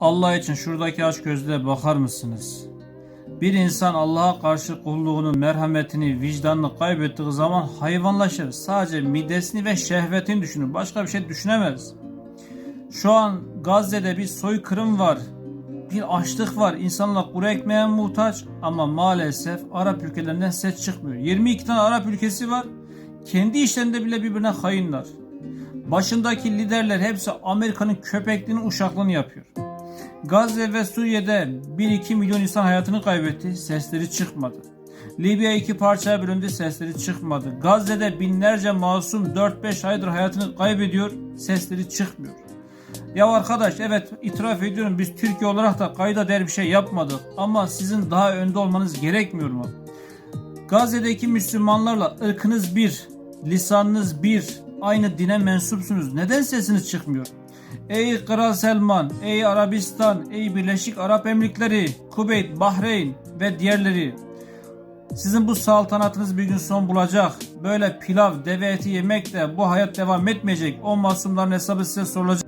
Allah için şuradaki aç gözlüğe bakar mısınız? Bir insan Allah'a karşı kulluğunu, merhametini, vicdanını kaybettiği zaman hayvanlaşır. Sadece midesini ve şehvetini düşünür. Başka bir şey düşünemez. Şu an Gazze'de bir soykırım var. Bir açlık var. İnsanlar kuru ekmeğe muhtaç ama maalesef Arap ülkelerinden ses çıkmıyor. 22 tane Arap ülkesi var. Kendi işlerinde bile birbirine hainler. Başındaki liderler hepsi Amerika'nın köpekliğinin uşaklığını yapıyor. Gazze ve Suriye'de 1-2 milyon insan hayatını kaybetti, sesleri çıkmadı. Libya iki parçaya bölündü, sesleri çıkmadı. Gazze'de binlerce masum 4-5 aydır hayatını kaybediyor, sesleri çıkmıyor. Ya arkadaş evet itiraf ediyorum biz Türkiye olarak da kayda değer bir şey yapmadık ama sizin daha önde olmanız gerekmiyor mu? Gazze'deki Müslümanlarla ırkınız bir, lisanınız bir, aynı dine mensupsunuz. Neden sesiniz çıkmıyor? Ey Kral Selman, ey Arabistan, ey Birleşik Arap Emirlikleri, Kuveyt, Bahreyn ve diğerleri. Sizin bu saltanatınız bir gün son bulacak. Böyle pilav, deve eti yemekle bu hayat devam etmeyecek. O masumların hesabı size sorulacak.